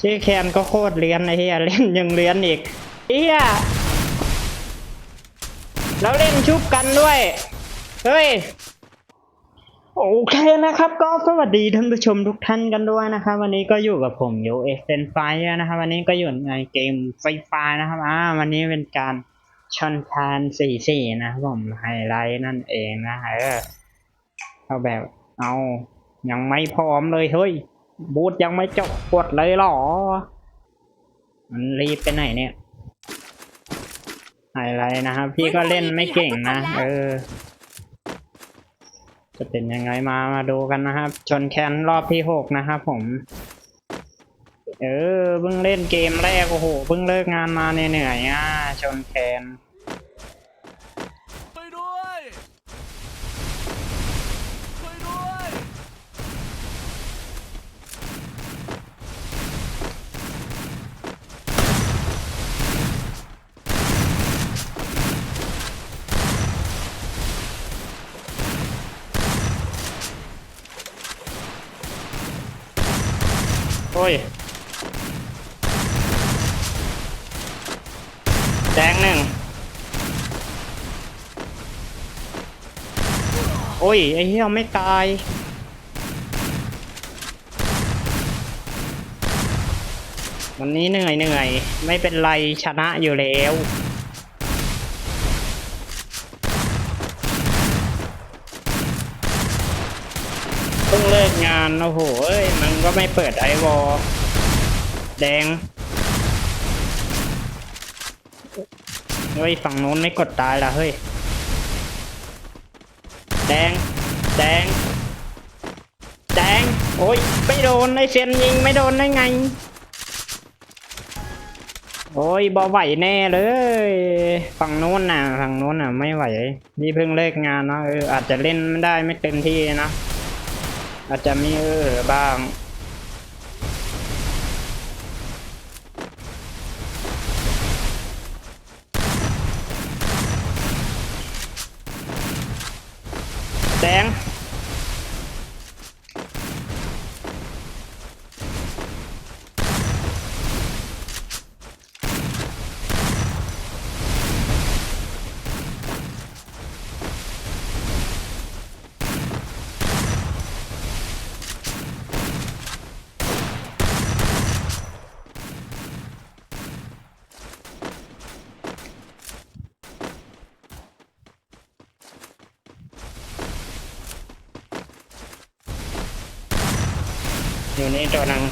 ชื่อแคนก็โคตรเลี้ยนไอ้เฮียเล่นยังเลี้ยนอีกเฮียแล้วเล่นชุบกันด้วย เฮ้ย โอเคนะครับก็สวัสดีท่านผู้ชมทุกท่านกันด้วยนะครับ วันนี้ก็อยู่กับผมโยเอ็กเซนไฟนะครับ วันนี้ก็อยู่ในเกมไฟฟ้านะครับอ่าวันนี้เป็นการชนคานสี่สี่นะครับผมไฮไลท์นั่นเองนะเออเอาแบบเอายังไม่พร้อมเลยเฮ้ย บูธยังไม่จบกดเลยเหรอ มันรีบไปไหนเนี่ยไฮไลท์นะครับ พี่ก็เล่นไม่เก่งนะ เออ จะเป็นยังไงมามาดูกันนะครับ ชนแคนรอบที่หกนะครับผม เออเพิ่งเล่นเกมแรกโอ้โหเพิ่งเลิกงานมาเหนื่อยๆอะชนแคน ช่วยด้วยช่วยด้วย โอ้ยแดงหนึ่งโอ้ย ไอ้เหี้ยไม่ตาย วันนี้เหนื่อยเหนื่อย ไม่เป็นไรชนะอยู่แล้วเพิ่งเลิกงาน โอ้โหเอ้ย มันก็ไม่เปิดไอวอแดงเฮ้ยฝั่งนู้นไม่กดตายละเฮ้ย แดง แดง แดง โอ้ย ไม่โดนไอเซียนยิงไม่โดนได้ไง โอ้ยบอไหวแน่เลย ฝั่งนู้นน่ะ ฝั่งนู้นน่ะ ไม่ไหว นี่เพิ่งเลิกงานเนาะเอออาจจะเล่นไม่ได้ไม่เต็มที่นะ อาจจะมีเออบ้าง แดง อยู่ในี่ตัวหนึง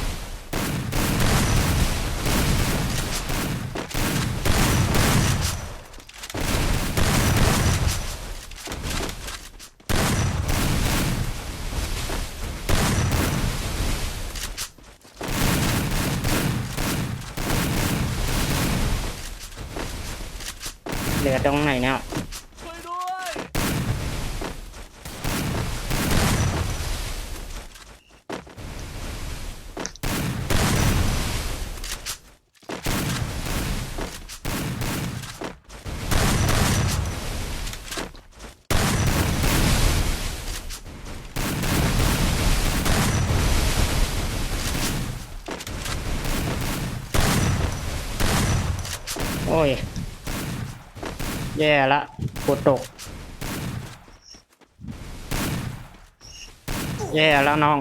เหลือตรงไหนเนี่ย ย แย่ละกดตก แย่แล้วน้อง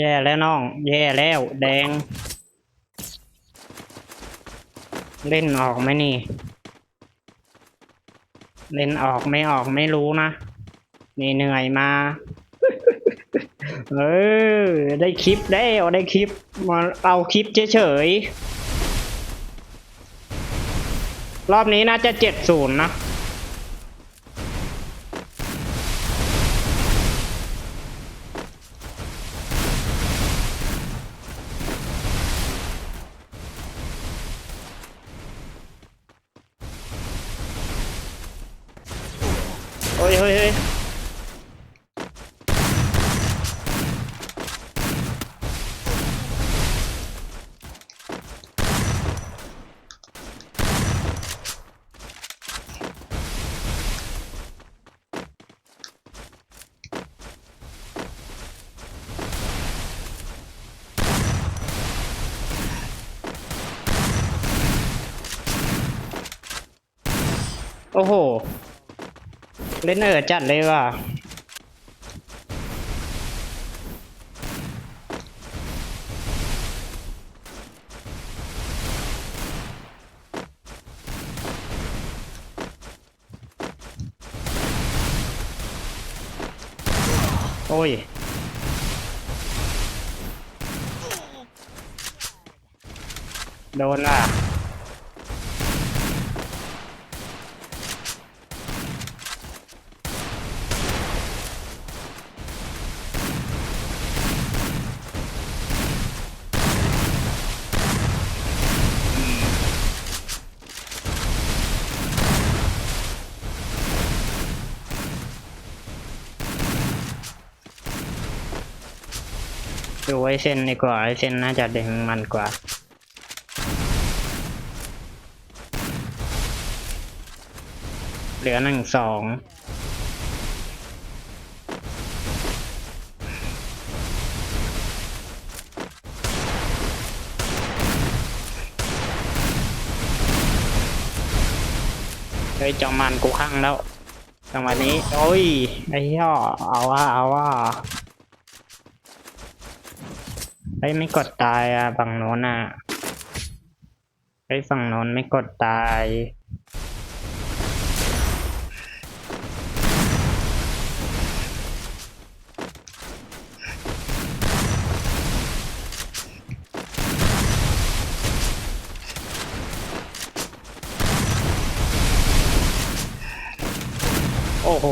แย่แล้วน้อง แย่แล้ว แดง เล่นออกไหมนี่ เล่นออกไม่ออกไม่รู้นะนี่เหนื่อยมา เออ ได้คลิปได้เอาได้คลิป มาเอาคลิปเฉยๆ รอบนี้น่าจะเจ็ดศูนย์นะ 可以可以เฮ้ เล่นเออจัดเลยว่ะโอ้ย โดนล่ะ ไอเซนดีกว่าไอเซนน่าจะดึงมันกว่าเหลือหนึ่งสองเฮ้ยจอมมันกูข้างแล้วจังหวะนี้ โอ้ย ไอ้ย่อเอาว่าเอาว่า ไอ้ไม่กดตายอะฝั่งโน้นอะไอ้ฝั่งโน้นไม่กดตาย โอ้โห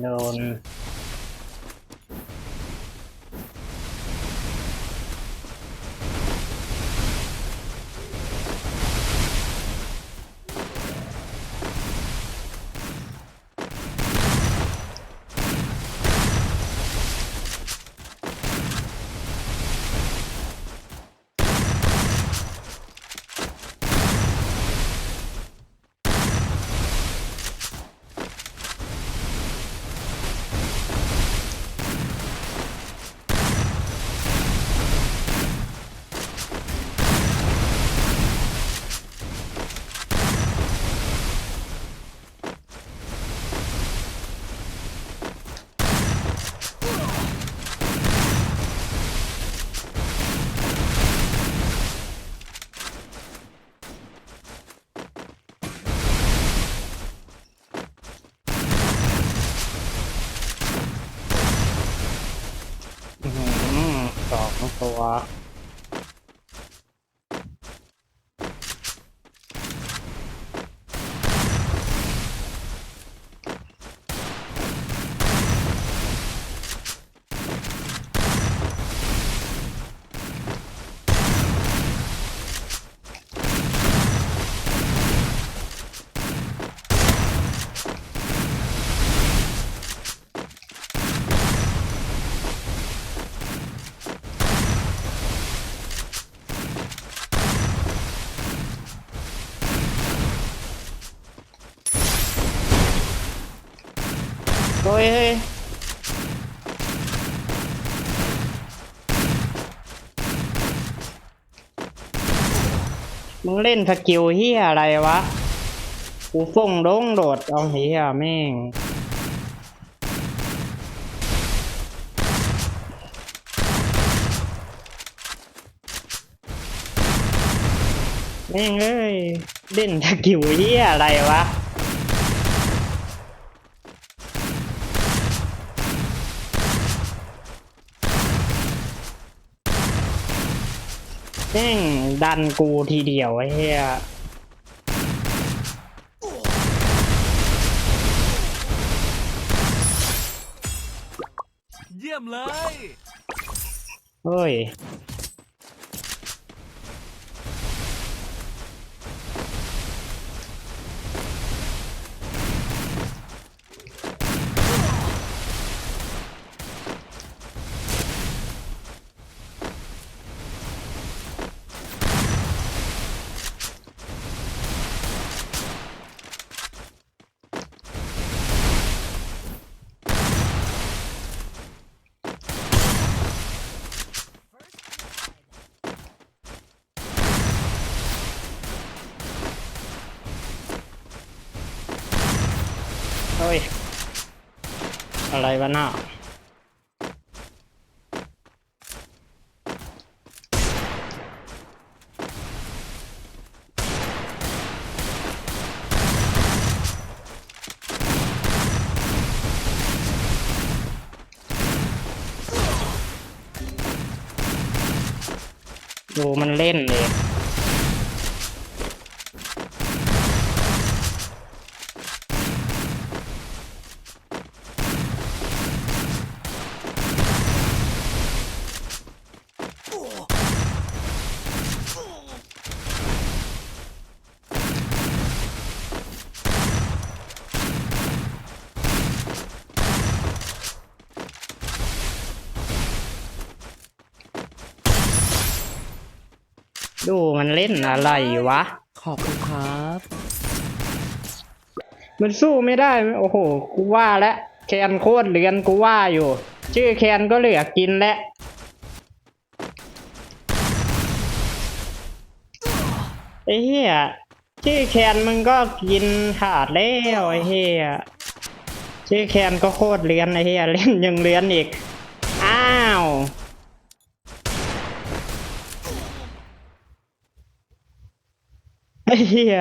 โดน อื้อหือส อ มึงเล่นสกิลเฮียอะไรวะ กูฟงโดงโดดเอาเฮียแม่งแม่งเอ้ยเล่นสกิลเฮียอะไรวะ แม่งดันกูทีเดียวไอ้เหี้ยเยี่ยมเลย เฮ้ย อะไรวะน่ะดูมันเล่นเลย ดูมันเล่นอะไรวะ ขอบคุณครับ มันสู้ไม่ได้ โอ้โห กูว่าแล้วแคนโคตรเหลือนกูว่าอยู่ ชื่อแคนก็เหลือกินแล้วไอ้เหี้ยชื่อแคนมึงก็กินขาดแล้วไอ้เหี้ยชื่อแคนก็โคตรเลือนไอ้เหี้ยเล่นยังเลือนอีก อ้าว ไอ้ เหี้ย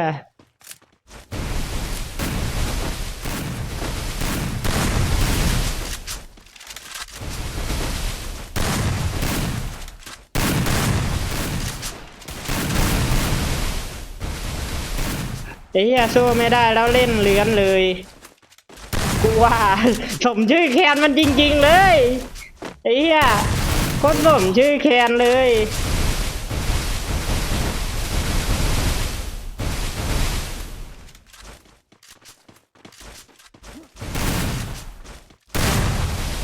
ไอ้เหี้ยสู้ไม่ได้แล้วเล่นเลือนเลย กูว่าสมชื่อแคนมันจริง ๆ เลยไอ้เหี้ยโคตรสมชื่อแคนเลย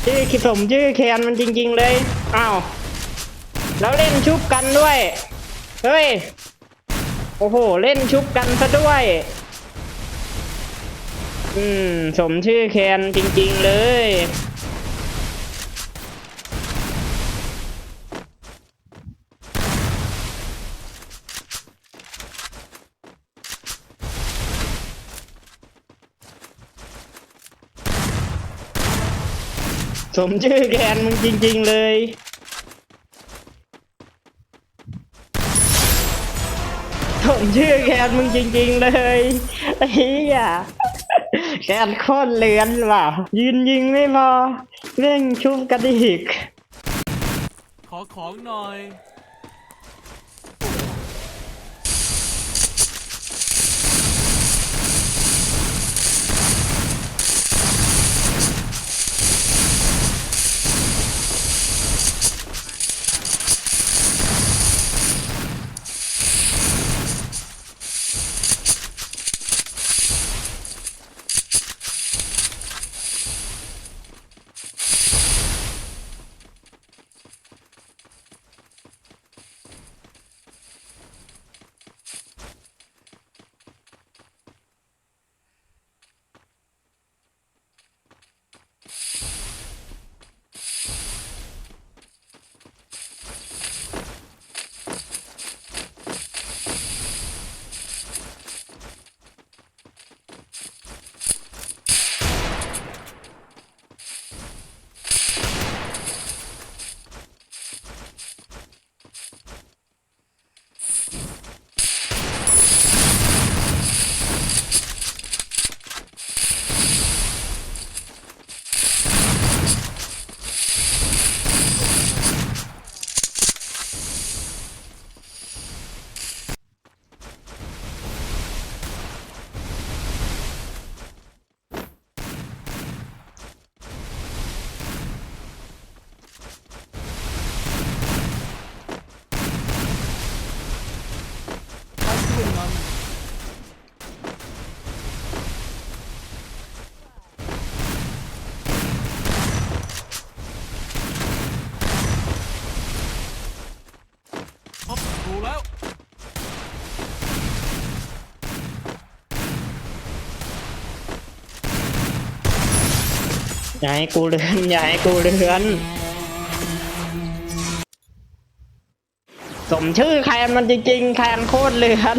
ชื่อสมชื่อแคนมันจริง ๆ เลยอ้าวแล้วเล่นชุบกันด้วย เฮ้ย โอ้โห เล่นชุบกันซะด้วย อืม สมชื่อแคนจริง ๆ เลย สมชื่อแกนมึงจริง ๆ เลย สมชื่อแกนมึงจริง ๆ เลยไอ้เหี้ยแกนโคตรเลือนว่ะยืนยิงไม่พอเร่งชุบกระดิก ขอของหน่อย อย่าให้กูเลือนอย่าให้กูเลือน สมชื่อแคนมันจริงๆแคนโคตรเลือน